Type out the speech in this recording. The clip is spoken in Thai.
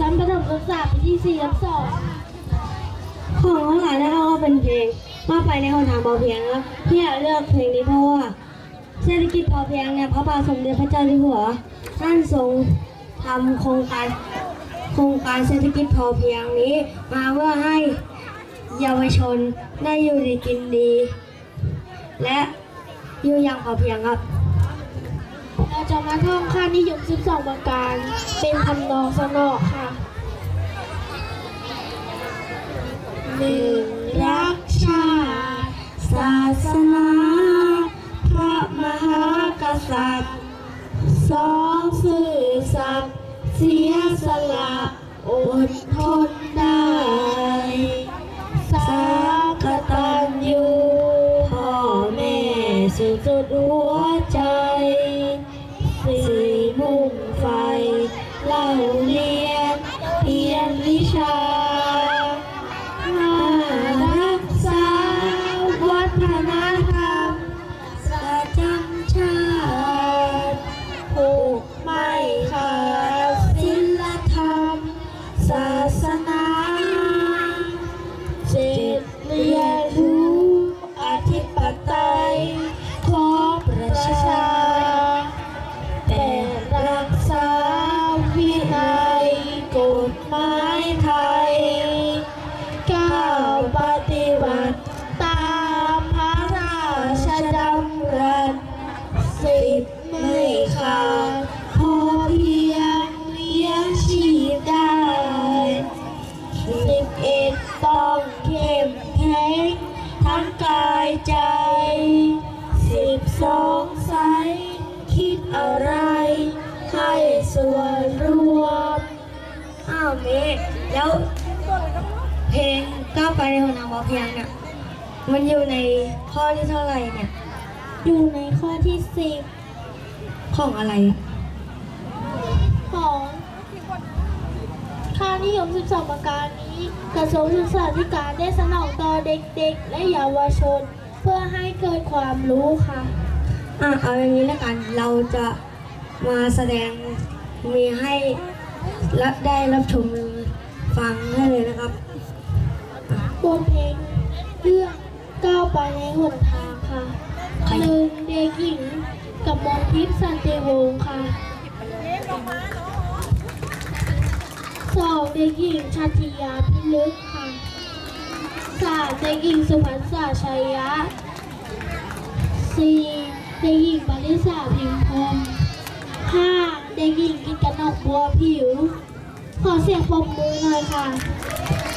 ชั้นประถมศึกษาปีที่สี่ทับสองของข้างหลังนะครับก็เป็นเพลงว่าไปในหนทางพอเพียงครับที่อยากเลือกเพลงนี้เพราะว่าเศรษฐกิจพอเพียงเนี่ยพระบาทสมเด็จพระเจ้าอยู่หัวท่านทรงทำโครงการโครงการเศรษฐกิจพอเพียงนี้ มาเพื่อให้เยาวชนได้อยู่ดีกินดี และอยู่อย่างพอเพียงครับ ระท่องค่านิยม 12 ประการ เป็นทำนองสนอค่ะหนึ่งรักชาติศาสนา พระมหากษัตริย์สองสื่อสัตย์เสียสละอด อ้าวเมย์แล้วเพลงก้าวไปในหนทางพอเพียงเนี่ยมันอยู่ในข้อที่เท่าไหร่เนี่ย อยู่ในข้อที่สิบของอะไร ของค่านิยม 12 ประการนี้ กระทรวงศึกษาธิการได้สนองต่อเด็กๆ และเยาวชน เพื่อให้เกิดความรู้ค่ะอะเอาอย่างนี้แล้วกันเราจะมาแสดงมีให้ รับได้รับชมฟังได้เลยนะครับบทเพลงเรื่องก้าวไปในหนทางค่ะใครหนึ่งเด็กหญิงกับมนทิพย์สันติวงศ์ค่ะสองเด็กหญิงชัตยาพิลึกค่ะสามเด็กหญิงสุพรรณษาชัยยะสี่เด็กหญิงปริษาพิมพรหมห้า เด็กหญิงกินกนกบัวผิว ขอเสียงปรบมือหน่อยค่ะ